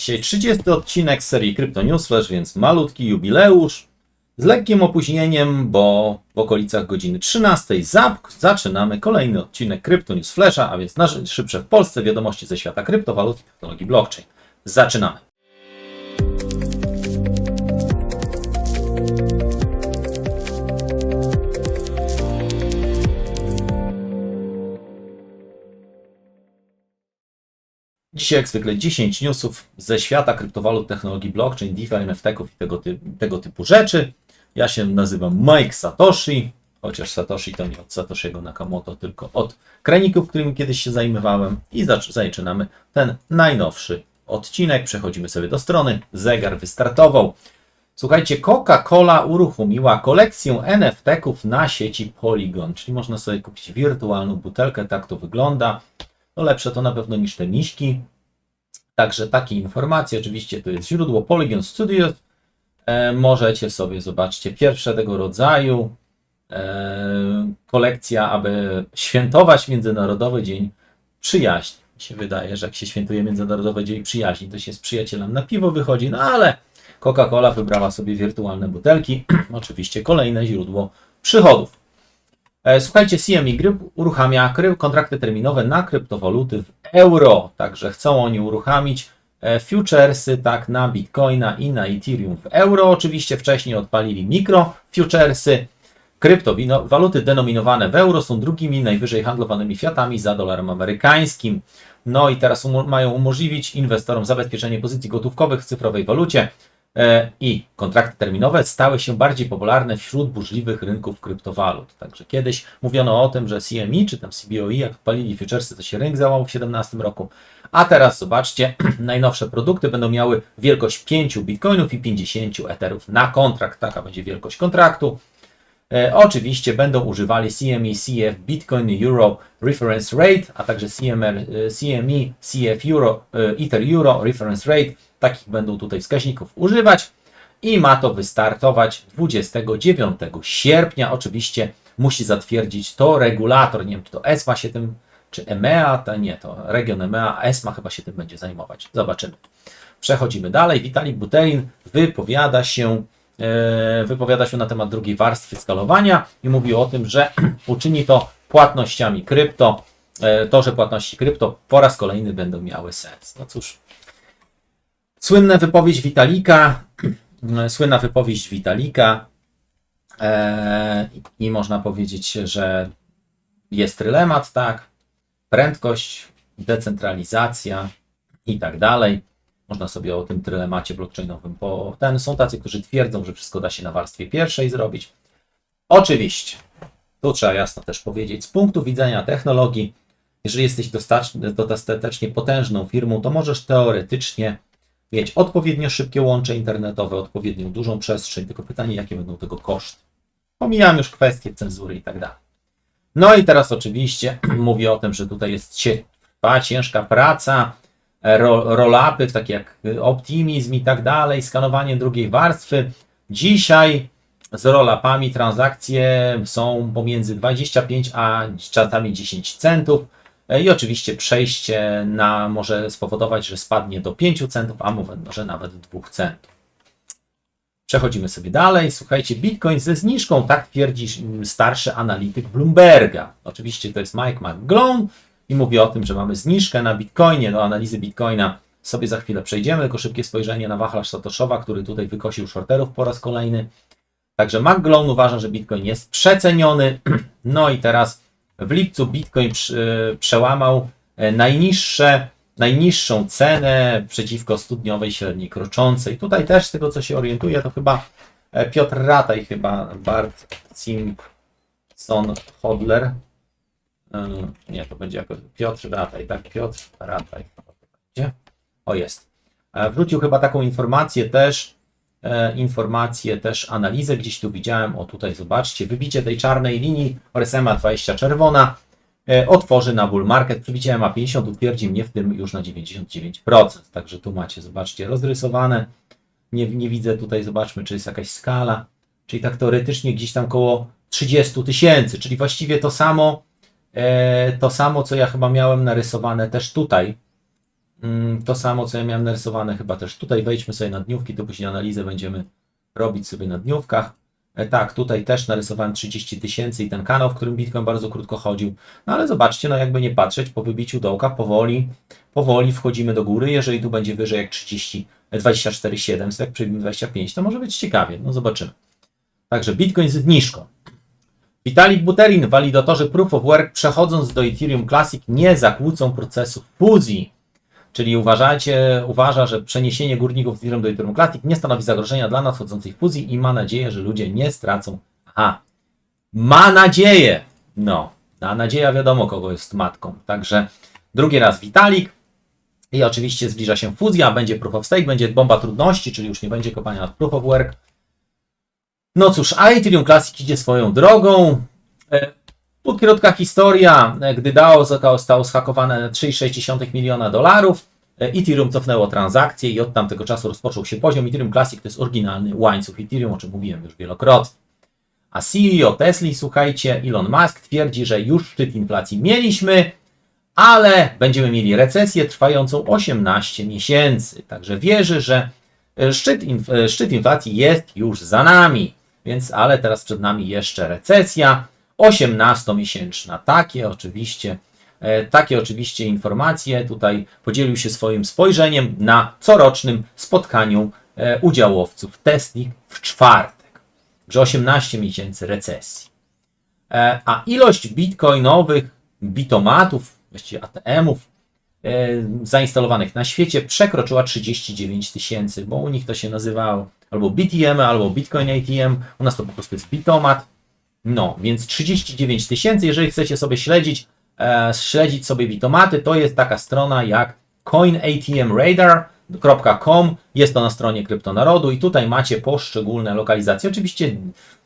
Dzisiaj 30 odcinek serii Crypto Newsflash, więc malutki jubileusz. Z lekkim opóźnieniem, bo w okolicach godziny 13 zap zaczynamy kolejny odcinek Crypto Newsflasha, a więc najszybsze w Polsce wiadomości ze świata kryptowalut i technologii blockchain. Zaczynamy. Dzisiaj jak zwykle 10 newsów ze świata kryptowalut, technologii blockchain, DeFi, NFT-ków i tego, ty tego typu rzeczy. Ja się nazywam Mike Satoshi, chociaż Satoshi to nie od Satoshiego Nakamoto, tylko od kraników, którymi kiedyś się zajmowałem i zac- zaczynamy ten najnowszy odcinek. Przechodzimy sobie do strony, zegar wystartował. Słuchajcie, Coca-Cola uruchomiła kolekcję NFT-ków na sieci Polygon, czyli można sobie kupić wirtualną butelkę, tak to wygląda. No lepsze to na pewno niż te miśki. Także takie informacje, oczywiście to jest źródło Polygon Studios. E, możecie sobie, zobaczcie, pierwsze tego rodzaju e, kolekcja, aby świętować Międzynarodowy Dzień Przyjaźni. Mi się wydaje, że jak się świętuje Międzynarodowy Dzień Przyjaźni, to się z przyjacielem na piwo wychodzi, no ale Coca-Cola wybrała sobie wirtualne butelki. Oczywiście kolejne źródło przychodów. E, Słuchajcie, CME Group uruchamia kontrakty terminowe na kryptowaluty w euro, także chcą oni uruchamić e, futuresy tak na Bitcoina i na Ethereum w euro. Oczywiście wcześniej odpalili mikro futuresy. Kryptowaluty denominowane w euro są drugimi najwyżej handlowanymi fiatami za dolarem amerykańskim. No i teraz umo- mają umożliwić inwestorom zabezpieczenie pozycji gotówkowych w cyfrowej walucie i kontrakty terminowe stały się bardziej popularne wśród burzliwych rynków kryptowalut. Także kiedyś mówiono o tym, że CME czy tam CBOE, jak palili futuresy, to się rynek załamał w 2017 roku. A teraz zobaczcie, najnowsze produkty będą miały wielkość 5 bitcoinów i 50 etherów na kontrakt. Taka będzie wielkość kontraktu. E, oczywiście będą używali CME, CF, Bitcoin, Euro, Reference Rate, a także CMR, e, CME, CF, Euro, e, Ether, Euro, Reference Rate. Takich będą tutaj wskaźników używać i ma to wystartować 29 sierpnia. Oczywiście musi zatwierdzić to regulator. Nie wiem, czy to ESMA się tym, czy EMEA, to nie, to region EMEA, ESMA chyba się tym będzie zajmować. Zobaczymy. Przechodzimy dalej. Witalik Buterin wypowiada się, e, wypowiada się na temat drugiej warstwy skalowania i mówi o tym, że uczyni to płatnościami krypto. E, To, że płatności krypto po raz kolejny będą miały sens. No cóż, Słynna wypowiedź Witalika, słynna wypowiedź Witalika e, i można powiedzieć, że jest trylemat, tak, prędkość, decentralizacja i tak dalej. Można sobie o tym trylemacie blockchainowym, bo ten, są tacy, którzy twierdzą, że wszystko da się na warstwie pierwszej zrobić. Oczywiście, tu trzeba jasno też powiedzieć, z punktu widzenia technologii, jeżeli jesteś dostatecznie, potężną firmą, to możesz teoretycznie mieć odpowiednio szybkie łącze internetowe, odpowiednio dużą przestrzeń, tylko pytanie, jakie będą tego koszty. Pomijam już kwestie cenzury i tak dalej. No i teraz oczywiście mówię o tym, że tutaj jest ciężka praca, roll-upy, takie jak y, Optimizm i tak dalej, skanowanie drugiej warstwy. Dzisiaj z roll-upami transakcje są pomiędzy 25 a czasami 10 centów. E, I oczywiście przejście na może spowodować, że spadnie do 5 centów, a może nawet 2 centów. Przechodzimy sobie dalej. Słuchajcie, Bitcoin ze zniżką, tak twierdzi starszy analityk Bloomberga. Oczywiście to jest Mike McGlone i mówi o tym, że mamy zniżkę na Bitcoinie. Do analizy Bitcoina sobie za chwilę przejdziemy, tylko szybkie spojrzenie na wachlarz Satoszowa, który tutaj wykosił shorterów po raz kolejny. Także McGlone uważa, że Bitcoin jest przeceniony. No i teraz w lipcu Bitcoin przy- przełamał e, najniższe, najniższą cenę przeciwko studniowej średniej kroczącej. Tutaj też z tego co się orientuję, to chyba e, Piotr Rataj, chyba Bart Simpson Hodler. E, Nie, to będzie jako Piotr Rataj, tak? Piotr Rataj. O, jest. E, Wrzucił chyba taką informację też, e, informację też, analizę gdzieś tu widziałem, o tutaj zobaczcie, wybicie tej czarnej linii RSMA 20 czerwona e, otworzy na bull market, przybicie ma 50 utwierdzi mnie w tym już na 99%, także tu macie, zobaczcie, rozrysowane, nie, nie widzę tutaj, zobaczmy, czy jest jakaś skala, czyli tak teoretycznie gdzieś tam koło 30 tysięcy, czyli właściwie to samo, to samo, co ja chyba miałem narysowane też tutaj, Mm, To samo, co ja miałem narysowane chyba też tutaj. Wejdźmy sobie na dniówki, to później analizę będziemy robić sobie na dniówkach. E, Tak, tutaj też narysowałem 30 tysięcy i ten kanał, w którym Bitcoin bardzo krótko chodził. No ale zobaczcie, no jakby nie patrzeć, po wybiciu dołka powoli, powoli wchodzimy do góry. Jeżeli tu będzie wyżej jak 30, e, 24 700, jak przybijmy 25, to może być ciekawie. No zobaczymy. Także Bitcoin z zniżką. Vitalik Buterin, walidatorzy Proof of Work, przechodząc do Ethereum Classic, nie zakłócą procesu fuzji. Czyli uważacie, uważa, że przeniesienie górników z Ethereum do Ethereum Classic nie stanowi zagrożenia dla nadchodzącej fuzji i ma nadzieję, że ludzie nie stracą. Aha, ma nadzieję. No, a nadzieja wiadomo, kogo jest matką. Także drugi raz Vitalik. I oczywiście zbliża się fuzja, będzie Proof of Stake, będzie bomba trudności, czyli już nie będzie kopania nad Proof of Work. No cóż, a Ethereum Classic idzie swoją drogą. E, tu historia, e, gdy DAO zostało na 3,6 miliona dolarów, e, Ethereum cofnęło transakcje i od tamtego czasu rozpoczął się poziom. Ethereum Classic to jest oryginalny łańcuch Ethereum, o czym mówiłem już wielokrotnie. A CEO Tesla, słuchajcie, Elon Musk twierdzi, że już szczyt inflacji mieliśmy, ale będziemy mieli recesję trwającą 18 miesięcy. Także wierzy, że szczyt, inf- szczyt inflacji jest już za nami. Więc, ale teraz przed nami jeszcze recesja 18-miesięczna. Takie oczywiście, e, takie oczywiście informacje. Tutaj podzielił się swoim spojrzeniem na corocznym spotkaniu e, udziałowców Tesli w czwartek, że 18 miesięcy recesji. E, A ilość bitcoinowych bitomatów, właściwie ATM-ów, zainstalowanych na świecie przekroczyła 39 tysięcy, bo u nich to się nazywało albo BTM, albo Bitcoin ATM, u nas to po prostu jest bitomat. No, więc 39 tysięcy, jeżeli chcecie sobie śledzić, e, śledzić sobie bitomaty, to jest taka strona jak coinatmradar.com, jest to na stronie Kryptonarodu i tutaj macie poszczególne lokalizacje. Oczywiście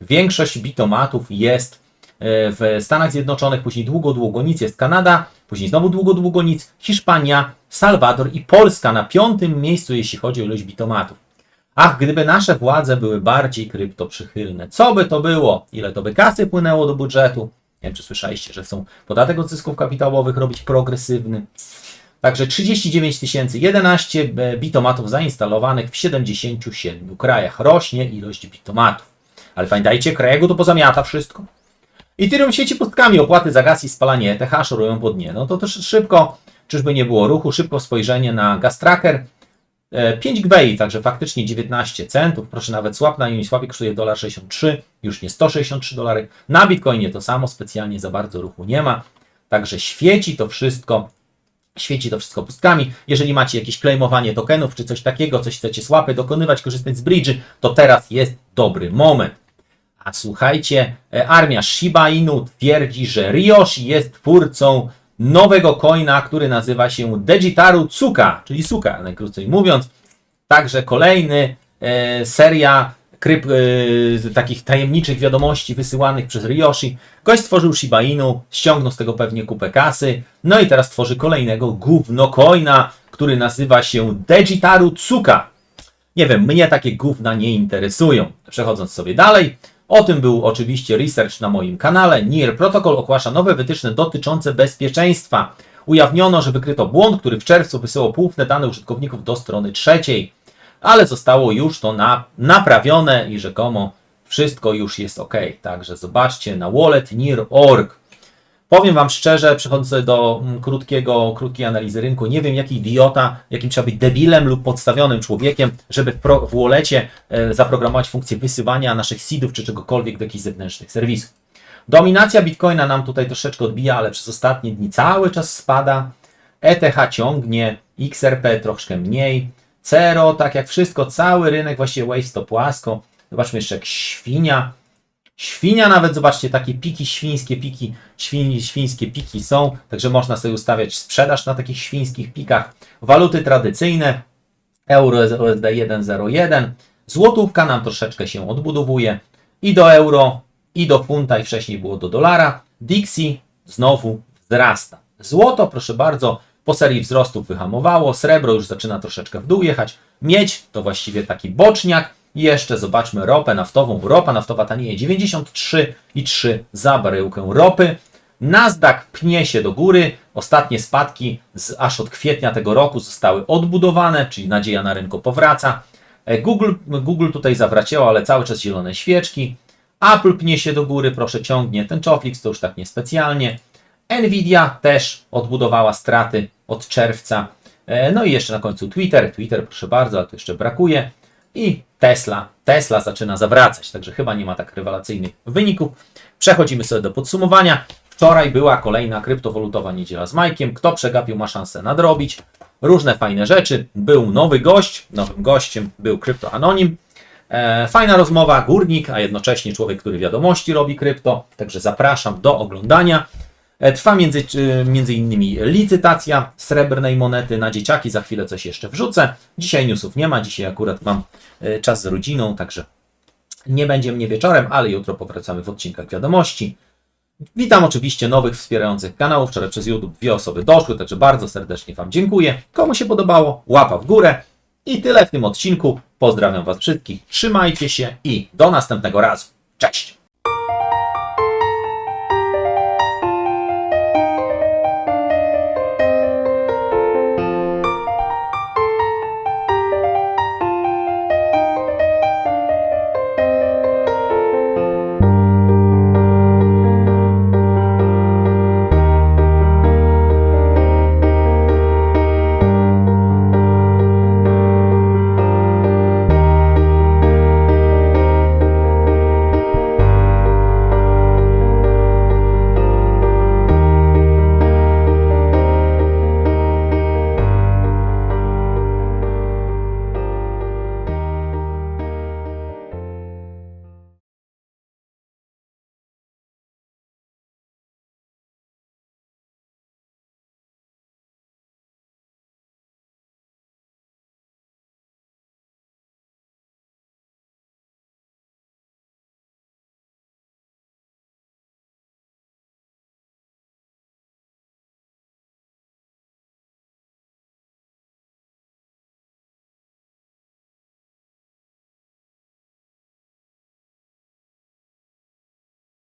większość bitomatów jest e, w Stanach Zjednoczonych, później długo, długo nic jest Kanada, później znowu długo, długo nic, Hiszpania, Salwador i Polska na piątym miejscu, jeśli chodzi o ilość bitomatów. Ach, gdyby nasze władze były bardziej kryptoprzychylne, co by to było? Ile to by kasy płynęło do budżetu? Nie wiem, czy słyszeliście, że chcą podatek od zysków kapitałowych robić progresywny. Także 39 tysięcy 11 bitomatów zainstalowanych w 77 krajach. Rośnie ilość bitomatów. Ale pamiętajcie, krajego to pozamiata wszystko. Ethereum sieci pustkami, opłaty za gaz i spalanie ETH szorują po dnie. No to też szybko, czyżby nie było ruchu, szybko spojrzenie na Gas Tracker. E, 5 GBI, także faktycznie 19 centów. Proszę nawet swap na Uniswapie kosztuje 1,63 już nie 163 dolary. Na Bitcoinie to samo, specjalnie za bardzo ruchu nie ma. Także świeci to wszystko. Świeci to wszystko pustkami. Jeżeli macie jakieś claimowanie tokenów czy coś takiego, coś chcecie swapy dokonywać, korzystać z bridge'y, to teraz jest dobry moment. A słuchajcie, e, armia Shiba Inu twierdzi, że Ryoshi jest twórcą nowego coina, który nazywa się Dejitaru Tsuka, czyli Suka, najkrócej mówiąc. Także kolejny e, seria kryp, e, takich tajemniczych wiadomości wysyłanych przez Ryoshi. Gość stworzył Shiba Inu, ściągnął z tego pewnie kupę kasy, no i teraz tworzy kolejnego gówno coina, który nazywa się Dejitaru Tsuka. Nie wiem, mnie takie gówna nie interesują. Przechodząc sobie dalej, o tym był oczywiście research na moim kanale. NIR Protocol ogłasza nowe wytyczne dotyczące bezpieczeństwa. Ujawniono, że wykryto błąd, który w czerwcu wysyłał poufne dane użytkowników do strony trzeciej, ale zostało już to na, naprawione i rzekomo wszystko już jest ok. Także zobaczcie na wallet NIR.org. Powiem Wam szczerze, przechodząc do mm, krótkiego, krótkiej analizy rynku, nie wiem jaki idiota, jakim trzeba być debilem lub podstawionym człowiekiem, żeby w, pro, e, zaprogramować funkcję wysyłania naszych seedów czy czegokolwiek do jakichś zewnętrznych serwisów. Dominacja Bitcoina nam tutaj troszeczkę odbija, ale przez ostatnie dni cały czas spada. ETH ciągnie, XRP troszkę mniej. Cero, tak jak wszystko, cały rynek właściwie Waves to płasko. Zobaczmy jeszcze jak świnia. Świnia nawet, zobaczcie, takie piki, świńskie piki, świń, świńskie piki są, także można sobie ustawiać sprzedaż na takich świńskich pikach. Waluty tradycyjne, euro USD 1.01, złotówka nam troszeczkę się odbudowuje i do euro, i do funta, i wcześniej było do dolara. Dixie znowu wzrasta. Złoto, proszę bardzo, po serii wzrostów wyhamowało, srebro już zaczyna troszeczkę w dół jechać, miedź to właściwie taki boczniak, jeszcze zobaczmy ropę naftową. Ropa naftowa tanieje 93,3 za baryłkę ropy. Nasdaq pnie się do góry. Ostatnie spadki z, aż od kwietnia tego roku zostały odbudowane, czyli nadzieja na rynku powraca. E, Google, Google tutaj zawraciało, ale cały czas zielone świeczki. Apple pnie się do góry, proszę ciągnie. Ten Choflix to już tak niespecjalnie. Nvidia też odbudowała straty od czerwca. E, No i jeszcze na końcu Twitter. Twitter, proszę bardzo, ale to jeszcze brakuje. I Tesla. Tesla zaczyna zawracać, także chyba nie ma tak rewelacyjnych wyników. Przechodzimy sobie do podsumowania. Wczoraj była kolejna kryptowolutowa niedziela z Majkiem. Kto przegapił, ma szansę nadrobić. Różne fajne rzeczy. Był nowy gość. Nowym gościem był Krypto Anonim. E, Fajna rozmowa, górnik, a jednocześnie człowiek, który wiadomości robi krypto. Także zapraszam do oglądania. E, Trwa między, czy- między innymi licytacja srebrnej monety na dzieciaki. Za chwilę coś jeszcze wrzucę. Dzisiaj newsów nie ma. Dzisiaj akurat mam e, czas z rodziną, także nie będzie mnie wieczorem, ale jutro powracamy w odcinkach wiadomości. Witam oczywiście nowych wspierających kanałów. Wczoraj przez YouTube dwie osoby doszły, także bardzo serdecznie Wam dziękuję. Komu się podobało, łapa w górę. I tyle w tym odcinku. Pozdrawiam Was wszystkich, trzymajcie się i do następnego razu. Cześć!